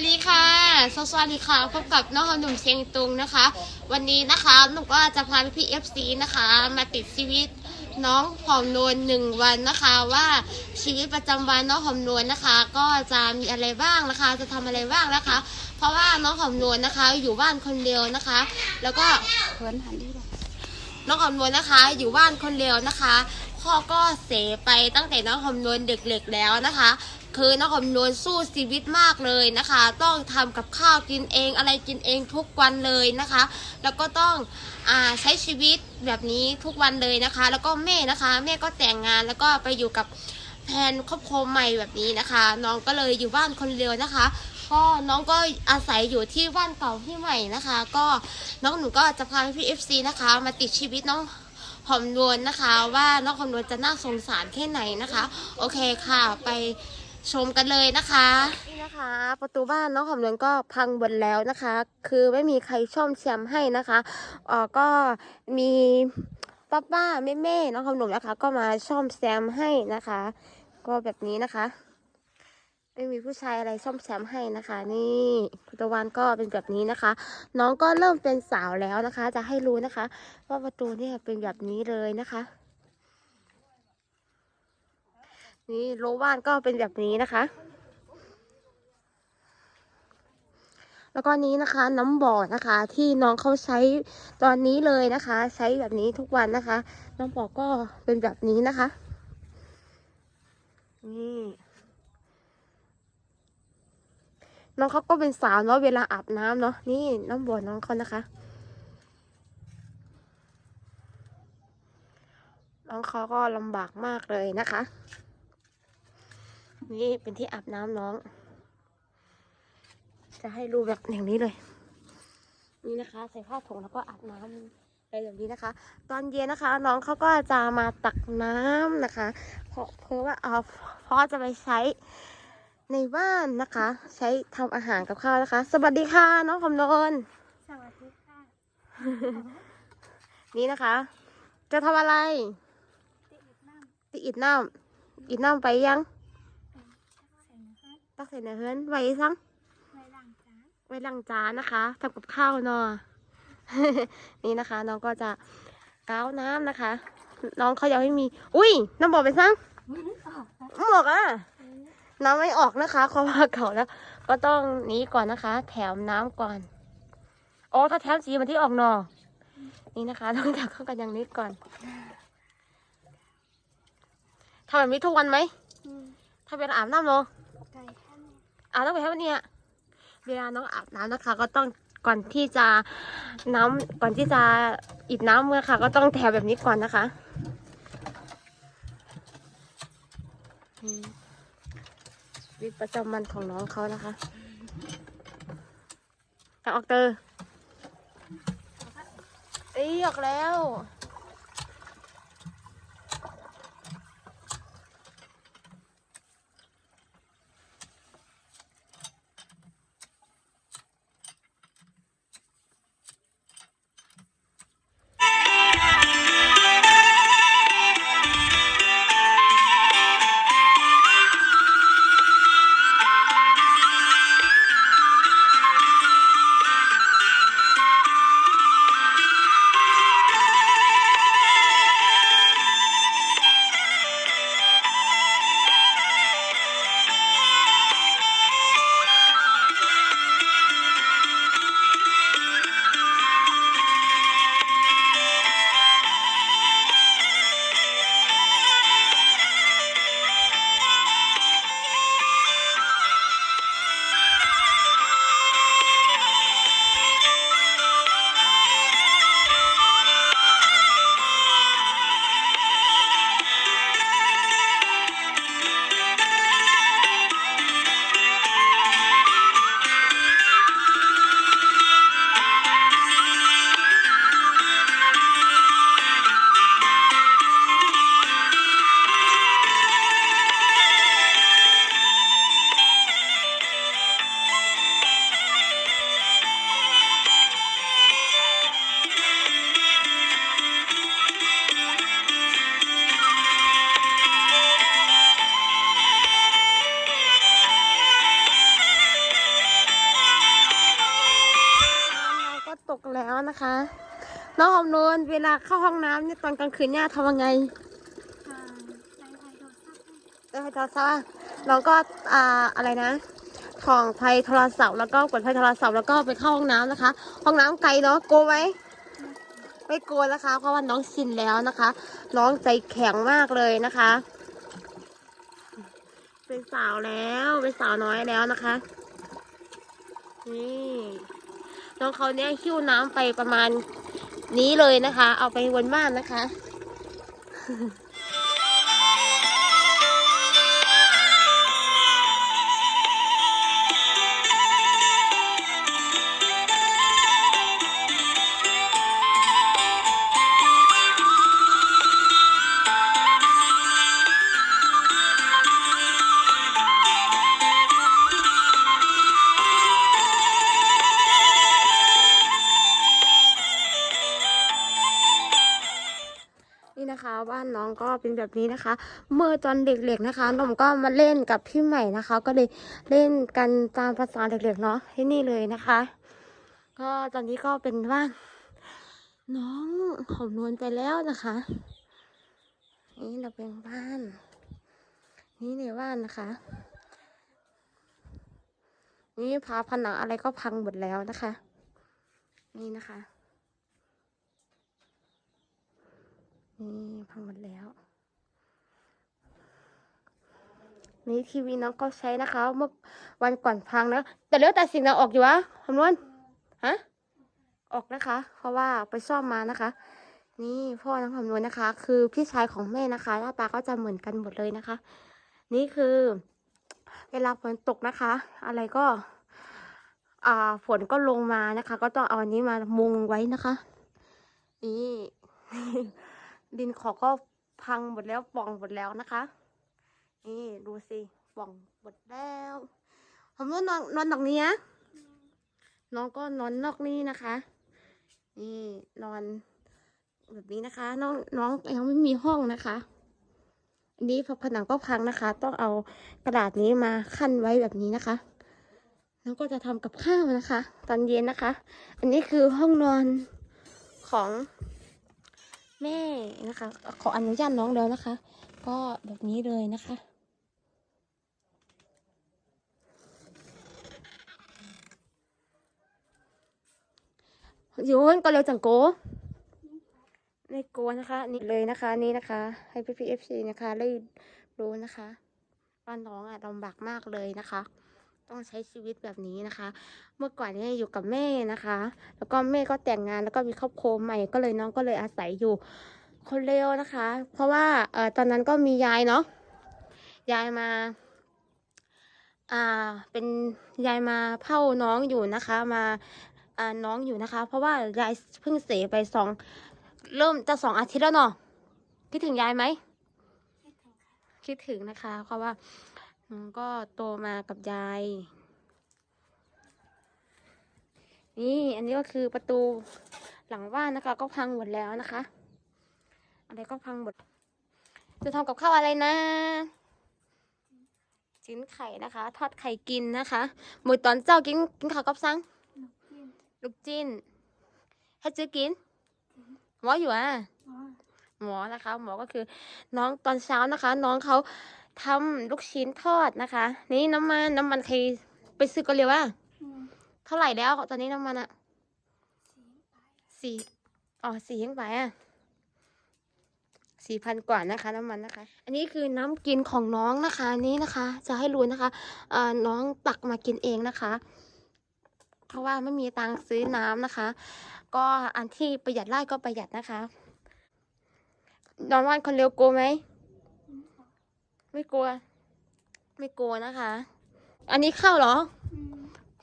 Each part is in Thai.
สดีค่ะ สวัสดีค่ะ พบกับน้องหนุ่มเชียงตุงนะคะ วันนี้นะคะหนูก็จะพาพี่เอฟซีนะคะ มาติดชีวิตน้องหอมนวลหนึ่งวันนะคะ ว่าชีวิตประจำวันน้องหอมนวลนะคะ ก็จะมีอะไรบ้างนะคะ จะทำอะไรบ้างนะคะ เพราะว่าน้องหอมนวลนะคะ อยู่บ้านคนเดียวนะคะ แล้วก็น้องหอมนวลนะคะ อยู่บ้านคนเดียวนะคะพ่อก็เสียไปตั้งแต่น้องหอมนวลเด็กๆแล้วนะคะ คือน้องอมนวลสู้ชีวิตมากเลยนะคะ ต้องทำกับข้าวกินเองอะไรกินเองทุกวันเลยนะคะ แล้วก็ต้องอใช้ชีวิตแบบนี้ทุกวันเลยนะคะ แล้วก็แม่นะคะแม่ก็แต่งงานแล้วก็ไปอยู่กับแทนครอบครัวใหม่แบบนี้นะคะ น้องก็เลยอยู่บ้านคนเดียวนะคะก็น้องก็อาศัยอยู่ที่บ้านเก่าที่ใหม่นะคะ ก็น้องหนูก็จะพาพี่เอฟซีนะคะ มาติดชีวิตน้องหอมนวลนะคะ ว่าน้องหอมนวลจะน่าสงสารแค่ไหนนะคะ โอเคค่ะไป ชมกันเลยนะคะ นี่นะคะ ประตูบ้านน้องหอมนวลก็พังหมดแล้วนะคะ คือไม่มีใครช่อมแซมให้นะคะเออก็มีป้าป้าแม่แม่ๆน้องหอมหนวลนะคะ ก็มาช่อมแซมให้นะคะ ก็แบบนี้นะคะ ไม่มีผู้ชายอะไรซ่อมแซมให้นะคะ นี่คุณตะวันก็เป็นแบบนี้นะคะ น้องก็เริ่มเป็นสาวแล้วนะคะ จะให้รู้นะคะ ว่าประตูเนี่ยเป็นแบบนี้เลยนะคะ นี่โลบ้านก็เป็นแบบนี้นะคะ แล้วก็นี้นะคะ น้ำบ่อนะคะ ที่น้องเขาใช้ตอนนี้เลยนะคะ ใช้แบบนี้ทุกวันนะคะ น้ำบ่อก็เป็นแบบนี้นะคะ นี่น้องเขาก็เป็นสาวเนาะเวลาอาบน้ำเนาะนี่น้ำบ่อน้องเขานะคะน้องเขาก็ลำบากมากเลยนะคะ นี่เป็นที่อาบน้ำน้อง จะให้ดูแบบอย่างนี้เลย นี่นะคะ ใส่ผ้าถุงแล้วก็อาบน้ำอะไรแบบนี้นะคะ ตอนเย็นนะคะ น้องเขาก็จะมาตักน้ำนะคะ เพราะเพราะว่าเอาเพราะจะไปใช้ในบ้านนะคะ ใช้ทำอาหารกับข้าวนะคะ สวัสดีค่ะ น้องคำนนสวัสดีค่ะ นี่นะคะ จะทำอะไรติดน้ำติอิดน้ำอิดน้ำไปยังใส่นะคะ ตักใส่ในเฮือนไว้ซังไว้ล้างจานไว้ล้างจานนะคะทำกับข้าวเนาะนี่นะคะ น้องก็จะก้าวน้ำนะคะ น้องเขายังไม่มี อุ้ยน้ำบอกไปซังไม่ได้ออกค่ะหมวกอะน้ำไม่ออกนะคะเขาว่าเก่าแล้ว ก็ต้องหนี้ก่อนนะคะ แถมน้ำก่อนโอ้ถ้าแถมสีมันที่ออกหนอนี่นะคะ ต้องจับเข้ากันอย่างนี้ก่อนทำแบบนี้ทุกวันไหมอืมถ้าเป็นอาบน้ำเนาะไก่ท่าน อาบน้ำไปแค่วันเนี้ยเวลาน้องอาบน้ำนะคะ ก็ต้องก่อนที่จะน้ำก่อนที่จะอิดน้ำเมื่อค่ะ ก็ต้องแถมแบบนี้ก่อนนะคะวิตประจำวันของน้องเขานะคะออกเตอร์เอ้ยออกแล้ว นะคะ น้องอมนวลเวลาเข้าห้องน้ำเนี่ยตอนกลางคืนเนี่ยทำยังไงอ่าใช้ไทยโทรศัพท์ให้ได้ไหมจ๊ะซ่าน้องก็อ่าอะไรนะถ่องไฟโทรศัพท์แล้วก็กดไฟโทรศัพท์แล้วก็ไปเข้าห้องน้ำนะคะ ห้องน้ำไกลเนาะโกลัวไหมไม่กลัวนะคะ เพราะว่าน้องชินแล้วนะคะ น้องใจแข็งมากเลยนะคะ เป็นสาวแล้วเป็นสาวน้อยแล้วนะคะ นี่ น้องเขาเนี้ยหิ้วน้ำไปประมาณนี้เลยนะคะ เอาไปวนบ้านนะคะ ก็เป็นแบบนี้นะคะ เมื่อตอนเด็กๆนะคะน้องก็มาเล่นกับพี่ใหม่นะคะ ก็เลยเล่นกันตามภาษาเด็กๆเนาะที่นี่เลยนะคะ ก็ตอนนี้ก็เป็นบ้านน้องหอมนวลไปแล้วนะคะ นี่เราเป็นบ้าน นี่ในบ้านนะคะ นี่พาผนังอะไรก็พังหมดแล้วนะคะ นี่นะคะ นี่พังหมดแล้ว นี่ทีวีน้องก็ใช้นะคะ เมื่อวันก่อนพังนะ แต่เลือแต่สิ่งเราออกอยู่วะคำนวณฮะ ออกนะคะ เพราะว่าไปซ่อมมานะคะ นี่พ่อน้องคำนวณนะคะ คือพี่ชายของแม่นะคะ หน้าตาก็จะเหมือนกันหมดเลยนะคะ นี่คือเวลาฝนตกนะคะ อะไรก็ อ่า ฝนก็ลงมานะคะ ก็ต้องเอาอันนี้มามุงไว้นะคะ นี่ ดินขอก็พังหมดแล้วป่องหมดแล้วนะคะ นี่ดูสิป่องหมดแล้วผมนอนนอนตรงนี้นะน้องก็นอนนอกนี่นะคะ นี่นอน แบบนี้นะคะ น้องน้องยังไม่มีห้องนะคะอันนี้พอผนังก็พังนะคะ ต้องเอากระดาษนี้มาขั้นไว้แบบนี้นะคะแล้วก็จะทำกับข้าวนะคะ ตอนเย็นนะคะ อันนี้คือห้องนอนของ แม่นะคะ ขออนุญาตน้องแล้วนะคะ ก็แบบนี้เลยนะคะอยู่ห้นก็เร็วจังโกในโกนะคะ นี่เลยนะคะ นี่นะคะ ให้พี่พีเอฟซีนะคะได้รู้นะคะว่าน้องอะลำบากมากเลยนะคะ ต้องใช้ชีวิตแบบนี้นะคะ เมื่อก่อนเนี่ยอยู่กับแม่นะคะ แล้วก็แม่ก็แต่งงานแล้วก็มีครอบครัวใหม่ก็เลยน้องก็เลยอาศัยอยู่คนเร็วนะคะ เพราะว่าเอ่อตอนนั้นก็มียายเนาะยายมาอ่าเป็นยายมาเฝ้าน้องอยู่นะคะมาอ่าน้องอยู่นะคะ เพราะว่ายายเพิ่งเสียไปสองเริ่มจะสองอาทิตย์แล้วเนาะคิดถึงยายไหมคิดถึงค่ะคิดถึงนะคะ เพราะว่าน้อง ก็โตมากับยาย นี่อันนี้ก็คือประตูหลังบ้านนะคะ ก็พังหมดแล้วนะคะ อะไรก็พังหมด จะทำกับข้าวอะไรนะชิ้นไข่นะคะ ทอดไข่กินนะคะมือตอนเจ้ากินกินข้าวกับซังนกกินลูกจิ้นให้ซื้อกินหมออยู่อะอ๋อหมอนะคะ หมอก็คือน้องตอนเช้านะคะ น้องเขา ทำลูกชิ้นทอดนะคะ นี่น้ำมันน้ำมันใครไปซื้อก็เร็วว่าอืมเท่าไหร่แล้วตอนนี้น้ำมันอะสีไปสี่อ๋อสี่ยังไปอะสี่พันกว่านะคะ น้ำมันนะคะ อันนี้คือน้ำกินของน้องนะคะ นี่นะคะ จะให้รู้นะคะเอ่อน้องตักมากินเองนะคะ เพราะว่าไม่มีตังค์ซื้อน้ำนะคะ ก็อันที่ประหยัดได้ก็ประหยัดนะคะน้องวันคนเร็วกลัวไหมอืมค่ะ ไม่กลัว ไม่กลัวนะคะ อันนี้ข้าวเหรอ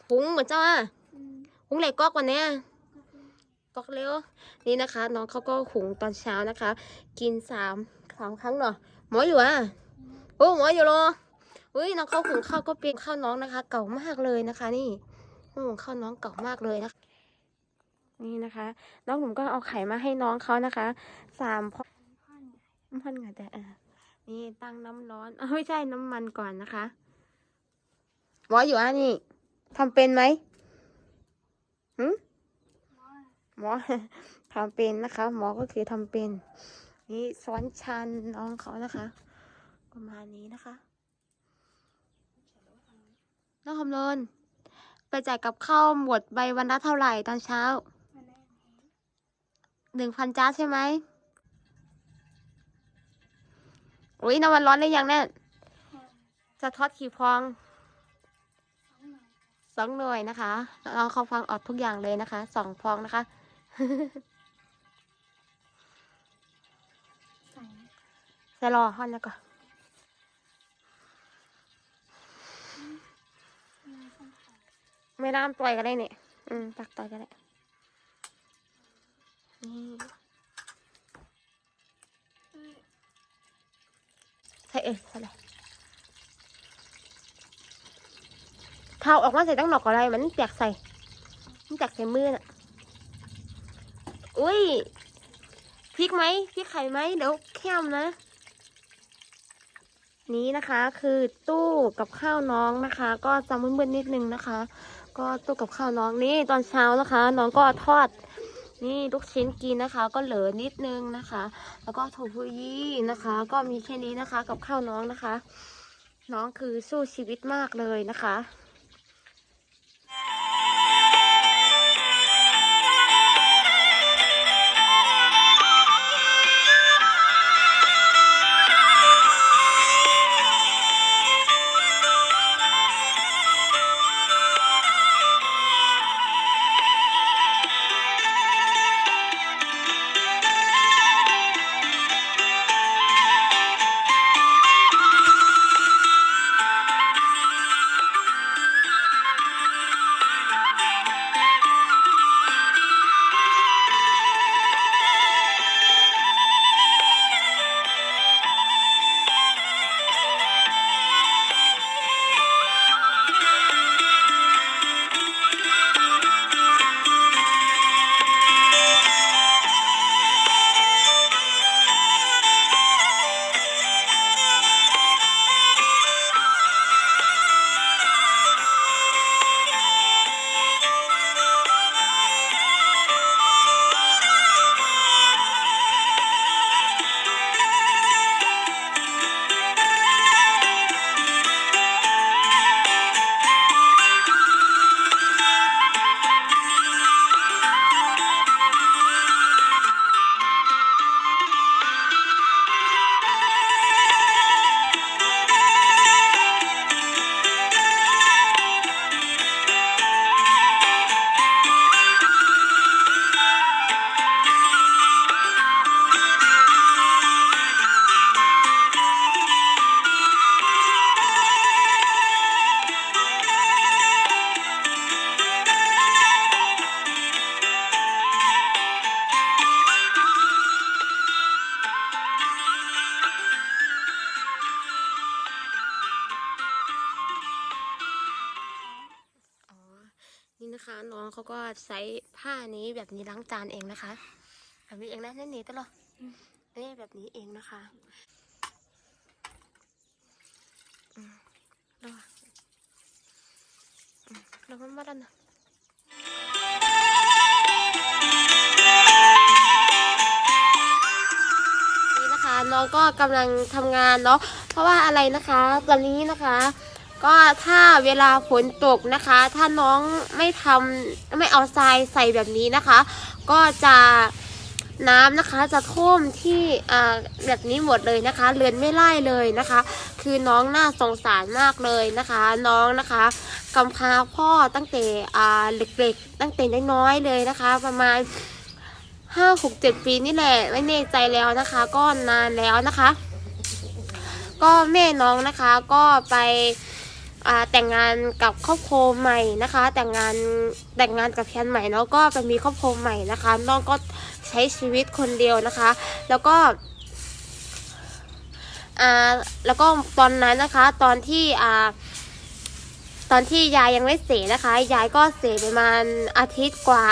หุงเหมือนเจ้าอะหุงเหลกก๊อกวันนี้ยก็คือก๊อกเร็ว นี่นะคะ น้องเขาก็หุงตอนเช้านะคะ กินสามสามครั้งเนาะหมออยู่อะอืมโอ้หมออยู่รออุ้ยน้องเขาหุงข้าวก็เป็นข้าวน้องนะคะ เก่ามากเลยนะคะ นี่หุงข้าวน้องเก่ามากเลยนะคะนี่นะคะ น้องผมก็เอาไข่มาให้น้องเขานะคะ สามพอพ่อนไงน้ำมันก่อนแต่อะ นี่ตั้งน้ำร้อนไม่ใช่น้ำมันก่อนนะคะหมออยู่อะนี่ทำเป็นไหมหืมหมอทำเป็นนะคะ หมอก็คือทำเป็น นี่สอนชันน้องเขานะคะ ประมาณนี้นะคะน้องคำนนไปจ่ายกับข้าวหมดใบวันละเท่าไหร่ตอนเช้าหนึ่งพันจ้าใช่ไหม อุ้ยน้ำมันร้อนได้ยังเนี่ยห้าจะทอดกี่ฟองสองหน่อยสองหน่วยนะคะเราเขาฟังออกทุกอย่างเลยนะคะสองฟองนะคะใส่ไหมใส่รอห่อนแล้วก็ไม่ต้องใส่ไม่น้ำต่อยก็ได้เนี่ยอืมตักต่อยก็ได้นี่ เออใส่เลยเท้าออกมาใส่ตั้งหนอกอะไรมันแตกใส่มันแตกใส่มือน่ะ อุ้ยพริกไหมพริกไข่ไหมเดี๋ยวแคมนะ นี้นะคะคือตู้กับข้าวน้องนะคะ ก็จะมืดๆนิดนึงนะคะ ก็ตู้กับข้าวน้องนี่ตอนเช้านะคะ น้องก็ทอด นี่ลูกชิ้นกินนะคะ ก็เหลือนิดนึงนะคะ แล้วก็โทฟุยี่นะคะ ก็มีแค่นี้นะคะกับข้าวน้องนะคะ น้องคือสู้ชีวิตมากเลยนะคะ องเขาก็ใช้ผ้านี้แบบนี้ล้างจานเองนะคะ แบบนี้เองนะนี่นี่ตลอดนี่แบบนี้เองนะคะอืมแล้วอะอืมแล้วมันมาดันนะนี่นะคะน้องก็กำลังทำงานเนาะเพราะว่าอะไรนะคะ ตอนนี้นะคะ ก็ถ้าเวลาฝนตกนะคะ ถ้าน้องไม่ทำไม่เอาทรายใส่แบบนี้นะคะ ก็จะน้ำนะคะจะท่วมที่อ่าแบบนี้หมดเลยนะคะ เรือนไม่ไล่เลยนะคะ คือน้องน่าสงสารมากเลยนะคะ น้องนะคะกำพร้าพ่อตั้งแต่อ่าเด็กๆ ตั้งแต่น้อยๆเลยนะคะ ประมาณห้าหกเจ็ดปีนี่แหละไม่แน่ใจแล้วนะคะ ก็นานแล้วนะคะ ก็แม่น้องนะคะก็ไป แต่งงานกับครอบครัวใหม่นะคะ แต่งงานแต่งงานกับแฟนใหม่เนาะก็ไปมีครอบครัวใหม่นะคะน้องก็ใช้ชีวิตคนเดียวนะคะ แล้วก็อ่าแล้วก็ตอนนั้นนะคะ ตอนที่อ่าตอนที่ยายยังไม่เสียนะคะ ยายก็เสียประมาณอาทิตย์กว่า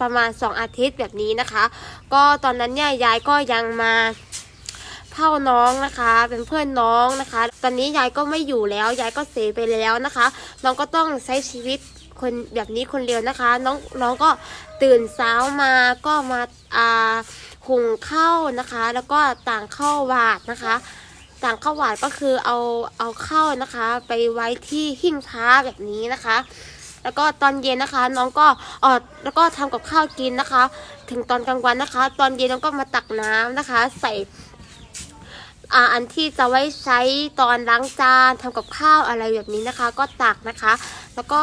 ประมาณสองอาทิตย์แบบนี้นะคะ ก็ตอนนั้นเนี่ยยายก็ยังมา เท่าน้องนะคะ เป็นเพื่อนน้องนะคะ ตอนนี้ยายก็ไม่อยู่แล้ว ยายก็เสียไปแล้วนะคะ น้องก็ต้องใช้ชีวิตคนแบบนี้คนเดียวนะคะ น้องน้องก็ตื่นเช้ามาก็มาอ่าหุงข้าวนะคะ แล้วก็ต่างข้าวหวาดนะคะ ต่างข้าวหวานก็คือเอาเอาข้าวนะคะ ไปไว้ที่หิ้งพระแบบนี้นะคะ แล้วก็ตอนเย็นนะคะ น้องก็เออแล้วก็ทำกับข้าวกินนะคะ ถึงตอนกลางวันนะคะ ตอนเย็นน้องก็มาตักน้ำนะคะ ใส่ อ่าอันที่จะไว้ใช้ตอนล้างจานทำกับข้าวอะไรแบบนี้นะคะ ก็ตักนะคะ แล้วก็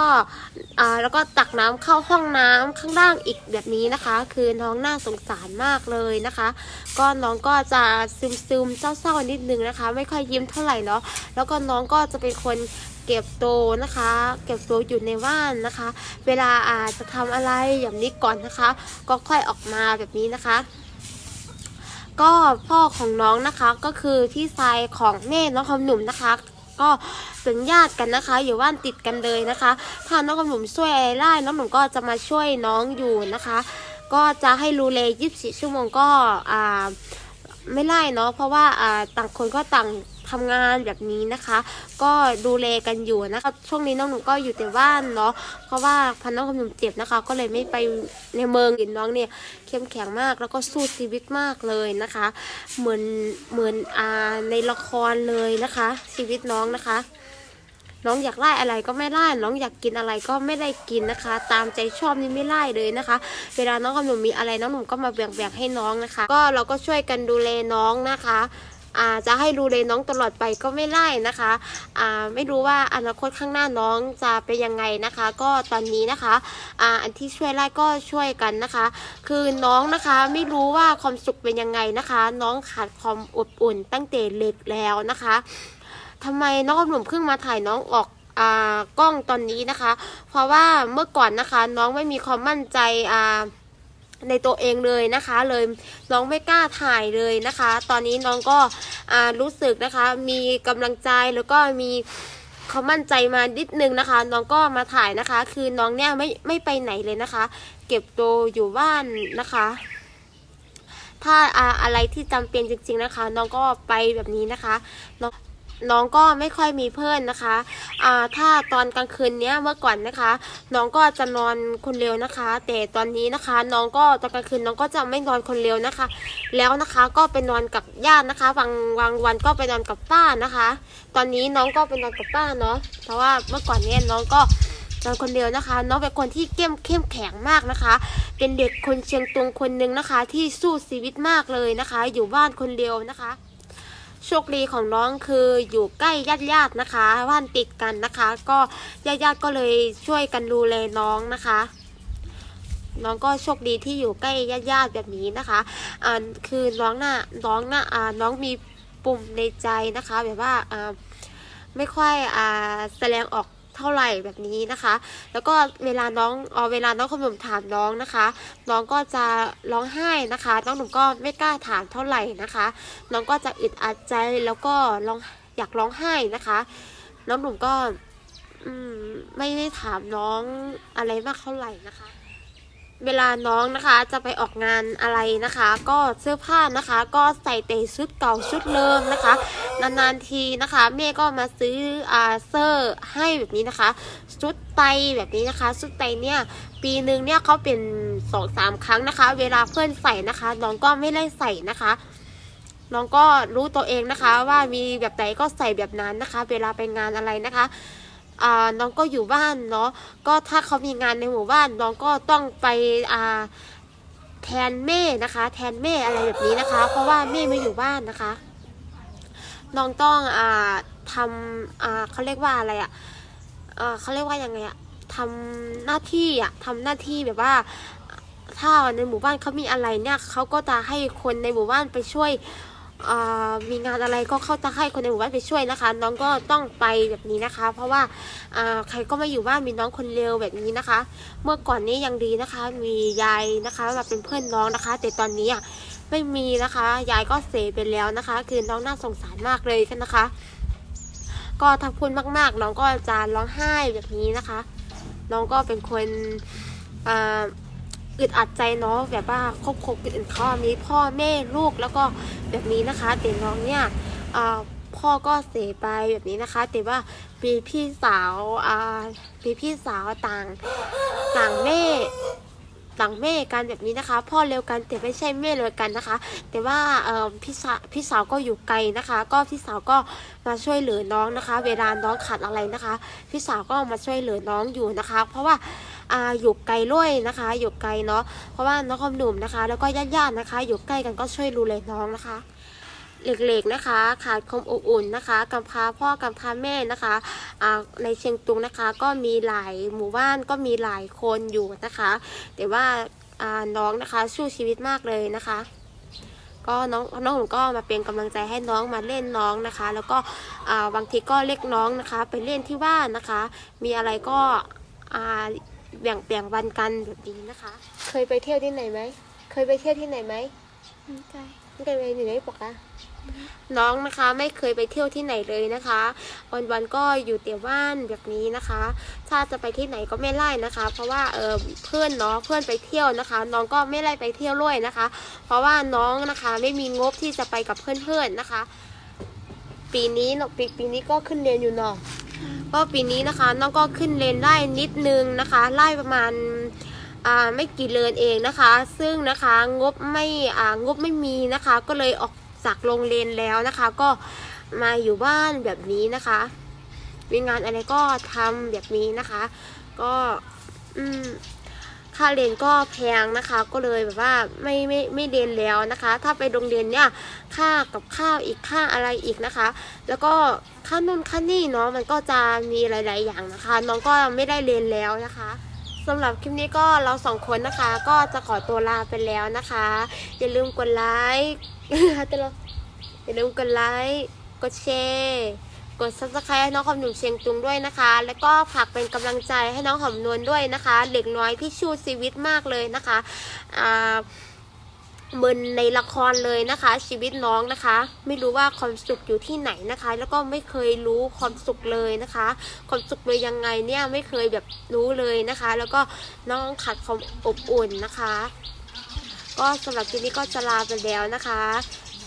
อ่าแล้วก็ตักน้ำเข้าห้องน้ำข้างล่างอีกแบบนี้นะคะ คือน้องน่าสงสารมากเลยนะคะ ก็น้องก็จะซึมซึมเศร้าๆนิดนึงนะคะ ไม่ค่อยยิ้มเท่าไหร่เนาะแล้วก็น้องก็จะเป็นคนเก็บโตวนะคะ เก็บตัวอยู่ในบ้านนะคะ เวลาอาจจะทำอะไรอย่างนี้ก่อนนะคะ ก็ค่อยออกมาแบบนี้นะคะ ก็พ่อของน้องนะคะก็คือพี่ชายของแม่น้องคำหนุ่มนะคะ ก็เป็นญาติกันนะคะ อยู่บ้านติดกันเลยนะคะ ถ้าน้องคำหนุ่มช่วยอะไรได้น้องหนุ่มก็จะมาช่วยน้องอยู่นะคะ ก็จะให้รูเลย24ชั่วโมงก็อ่าไม่ไล่เนาะเพราะว่าอ่าต่างคนก็ต่าง ทำงานแบบนี้นะคะ ก็ดูแลกันอยู่นะคะช่วงนี้น้องหนุ่มก็อยู่แต่บ้านเนาะเพราะว่าพันน้องคำหนุ่มเจ็บนะคะ ก็เลยไม่ไปในเมืองเห็นน้องเนี่ยเข้มแข็งมากแล้วก็สู้ชีวิตมากเลยนะคะ เหมือนเหมือนอ่าในละครเลยนะคะ ชีวิตน้องนะคะน้องอยากไล่อะไรก็ไม่ไล่น้องอยากกินอะไรก็ไม่ได้กินนะคะ ตามใจชอบนี่ไม่ไล่เลยนะคะ เวลาน้องกับหนูมีอะไรน้องหนุ่มก็มาแบ่งๆให้น้องนะคะ ก็เราก็ช่วยกันดูแลน้องนะคะ จะให้ดูแลยน้องตลอดไปก็ไม่ไล่นะคะไม่รู้ว่าอนาคตข้างหน้าน้องจะเป็นยังไงนะคะ ก็ตอนนี้นะคะอันที่ช่วยไล่ก็ช่วยกันนะคะ คือน้องนะคะไม่รู้ว่าความสุขเป็นยังไงนะคะ น้องขาดความอบอุ่นตั้งแต่เล็กแล้วนะคะทำไมน้องหนุ่มเพิ่งมาถ่ายน้องออกอกล้องตอนนี้นะคะ เพราะว่าเมื่อก่อนนะคะน้องไม่มีความมั่นใจอ่า ในตัวเองเลยนะคะ เลยน้องไม่กล้าถ่ายเลยนะคะ ตอนนี้น้องก็รู้สึกนะคะ มีกำลังใจแล้วก็มีเขามั่นใจมานิดนึงนะคะ น้องก็มาถ่ายนะคะ คือน้องเนี่ยไม่ไม่ไปไหนเลยนะคะ เก็บตัวอยู่บ้านนะคะ ถ้าอะไรที่จำเป็นจริง ๆนะคะ น้องก็ไปแบบนี้นะคะน้อง น้องก็ไม่ค่อยมีเพื่อนนะคะอ่าถ้าตอนกลางคืนเนี้ยเมื่อก่อนนะคะ น้องก็จะนอนคนเดียวนะคะ แต่ตอนนี้นะคะ น้องก็ตอนกลางคืนน้องก็จะไม่นอนคนเดียวนะคะ แล้วนะคะก็ไปนอนกับญาตินะคะบางบางวันก็ไปนอนกับป้านะคะ ตอนนี้น้องก็ไปนอนกับป้าเนาะเพราะว่าเมื่อก่อนเนี้ยน้องก็นอนคนเดียวนะคะ น้องเป็นคนที่เข้มเข้มแข็งมากนะคะ เป็นเด็กคนเชียงตุงคนหนึ่งนะคะ ที่สู้ชีวิตมากเลยนะคะ อยู่บ้านคนเดียวนะคะ โชคดีของน้องคืออยู่ใกล้ญาติญาติๆนะคะบ้านติดกันนะคะ ก็ญาติญาติๆก็เลยช่วยกันดูแลน้องนะคะ น้องก็โชคดีที่อยู่ใกล้ญาติญาติๆแบบนี้นะคะอ่าคือน้องน่ะน้องน่ะอ่าน้องมีปุ่มในใจนะคะ แบบว่าอ่าไม่ค่อยอ่าแสดงออก เท่าไหร่แบบนี้นะคะ แล้วก็เวลาน้องเออเวลาน้องขนมถามน้องนะคะ น้องก็จะร้องไห้นะคะ น้องหนุ่มก็ไม่กล้าถามเท่าไหร่นะคะ น้องก็จะอึดอัดใจแล้วก็ร้องอยากร้องไห้นะคะ น้องหนุ่มก็อืมไม่ได้ถามน้องอะไรมากเท่าไหร่นะคะ เวลาน้องนะคะจะไปออกงานอะไรนะคะ ก็เสื้อผ้านะคะ ก็ใส่แต่ชุดเก่าชุดเดิมนะคะ นานๆทีนะคะแม่ก็มาซื้ออาเสื้อให้แบบนี้นะคะ ชุดไตแบบนี้นะคะ ชุดไตเนี่ยปีหนึ่งเนี่ยเขาเป็นสองสามครั้งนะคะ เวลาเพื่อนใส่นะคะ น้องก็ไม่ได้ใส่นะคะน้องก็รู้ตัวเองนะคะ ว่ามีแบบไหนก็ใส่แบบนั้นนะคะ เวลาไปงานอะไรนะคะ อ่าน้องก็อยู่บ้านเนาะก็ถ้าเขามีงานในหมู่บ้านน้องก็ต้องไปอ่าแทนแม่นะคะ แทนแม่อะไรแบบนี้นะคะ เพราะว่าแม่ไม่อยู่บ้านนะคะ น้องต้องอ่าทำอ่าเขาเรียกว่าอะไรอะอ่าเขาเรียกว่ายังไงอะทำหน้าที่อะทำหน้าที่แบบว่าถ้าในหมู่บ้านเขามีอะไรเนี่ยเขาก็จะให้คนในหมู่บ้านไปช่วย มีงานอะไรก็เข้าจะให้คนในหมู่บ้านไปช่วยนะคะ น้องก็ต้องไปแบบนี้นะคะ เพราะว่าใครก็ไม่อยู่บ้านมีน้องคนเร็วแบบนี้นะคะ เมื่อก่อนนี้ยังดีนะคะ มียายนะคะมาเป็นเพื่อนน้องนะคะ แต่ตอนนี้อะไม่มีนะคะ ยายก็เสียไปแล้วนะคะ คือน้องน่าสงสารมากเลยนะคะ ก็ถ้าพูดมากๆ น้องก็จะร้องไห้แบบนี้นะคะ น้องก็เป็นคนอ่า อึดอัดใจเนาะแบบว่าครอบครัวอื่นเขามีพ่อแม่ลูกแล้วก็แบบนี้นะคะแต่น้องเนี่ยพ่อก็เสียไปแบบนี้นะคะ แต่ว่ามีพี่สาวอ่ามีพี่สาวต่างต่างแม่ต่างแม่กันแบบนี้นะคะ พ่อเร็วกันแต่ไม่ใช่แม่เร็วกันนะคะ แต่ว่าพี่สาวพี่สาวก็อยู่ไกลนะคะ ก็พี่สาวก็มาช่วยเหลือน้องนะคะ เวลาน้องขาดอะไรนะคะ พี่สาวก็มาช่วยเหลือน้องอยู่นะคะ เพราะว่า อ่าอยู่ไกลด้วยนะคะ อยู่ไกลเนาะเพราะว่าน้องคอมหนุ่มนะคะ แล้วก็ญาติๆนะคะ อยู่ใกล้กันก็ช่วยดูแลน้องนะคะเล็กๆนะคะ ขาดความอบอุ่นนะคะกำพร้าพ่อกำพร้าแม่นะคะในเชียงตุงนะคะ ก็มีหลายหมู่บ้านก็มีหลายคนอยู่นะคะ แต่ว่าน้องนะคะสู้ชีวิตมากเลยนะคะ ก็น้องน้องผมก็มาเป็นกำลังใจให้น้องมาเล่นน้องนะคะ แล้วก็บางทีก็เรียกน้องนะคะ ไปเล่นที่บ้านนะคะ มีอะไรก็ แบ่งแบ่งวันกันแบบนี้นะคะ เคยไปเที่ยวที่ไหนไหม เคยไปเที่ยวที่ไหนไหมมีไก่ไม่เคยไปอยู่ไหนปะคะน้องนะคะไม่เคยไปเที่ยวที่ไหนเลยนะคะ วันวันๆก็อยู่แต่บ้านแบบนี้นะคะ ถ้าจะไปที่ไหนก็ไม่ไล่นะคะ เพราะว่าเออเพื่อนเนาะเพื่อนไปเที่ยวนะคะ น้องก็ไม่ไล่ไปเที่ยวด้วยนะคะ เพราะว่าน้องนะคะไม่มีงบที่จะไปกับเพื่อนๆนะคะ ปีนี้เนาะปีปีนี้ก็ขึ้นเรียนอยู่เนาะ ก็ปีนี้นะคะน้องก็ขึ้นเรนได้นิดนึงนะคะไล่ประมาณไม่กี่เรนเองนะคะ ซึ่งนะคะงบไม่งบไม่มีนะคะ ก็เลยออกจากโรงเรียนแล้วนะคะ ก็มาอยู่บ้านแบบนี้นะคะมีงานอะไรก็ทำแบบนี้นะคะ ก็อืม ค่าเรียนก็แพงนะคะ ก็เลยแบบว่าไม่ไม่ไม่เรียนแล้วนะคะ ถ้าไปโรงเรียนเนี่ยค่ากับข้าวอีกค่าอะไรอีกนะคะ แล้วก็ค่านู่นค่านี่เนาะมันก็จะมีหลาย ๆ อย่างนะคะ น้องก็ไม่ได้เรียนแล้วนะคะสำหรับคลิปนี้ก็เราสองคนนะคะ ก็จะขอตัวลาไปแล้วนะคะ อย่าลืมกดไลค์เราอย่าลืมกดไลค์กดแชร์ กด subscribe ให้น้องหอมหนุ่มเชียงตุงด้วยนะคะ แล้วก็ฝากเป็นกำลังใจให้น้องหอมนวลด้วยนะคะ เด็กน้อยที่ชูชีวิตมากเลยนะคะอ่าเหมือนในละครเลยนะคะ ชีวิตน้องนะคะ ไม่รู้ว่าความสุขอยู่ที่ไหนนะคะ แล้วก็ไม่เคยรู้ความสุขเลยนะคะ ความสุขเลยยังไงเนี่ยไม่เคยแบบรู้เลยนะคะ แล้วก็น้องขาดความอบอุ่นนะคะ ก็สำหรับคลิปนี้ก็จะลาไปแล้วนะคะ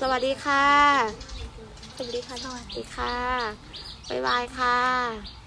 สวัสดีค่ะ สวัสดีค่ะสวัสดีค่ะ บ๊ายบายค่ะ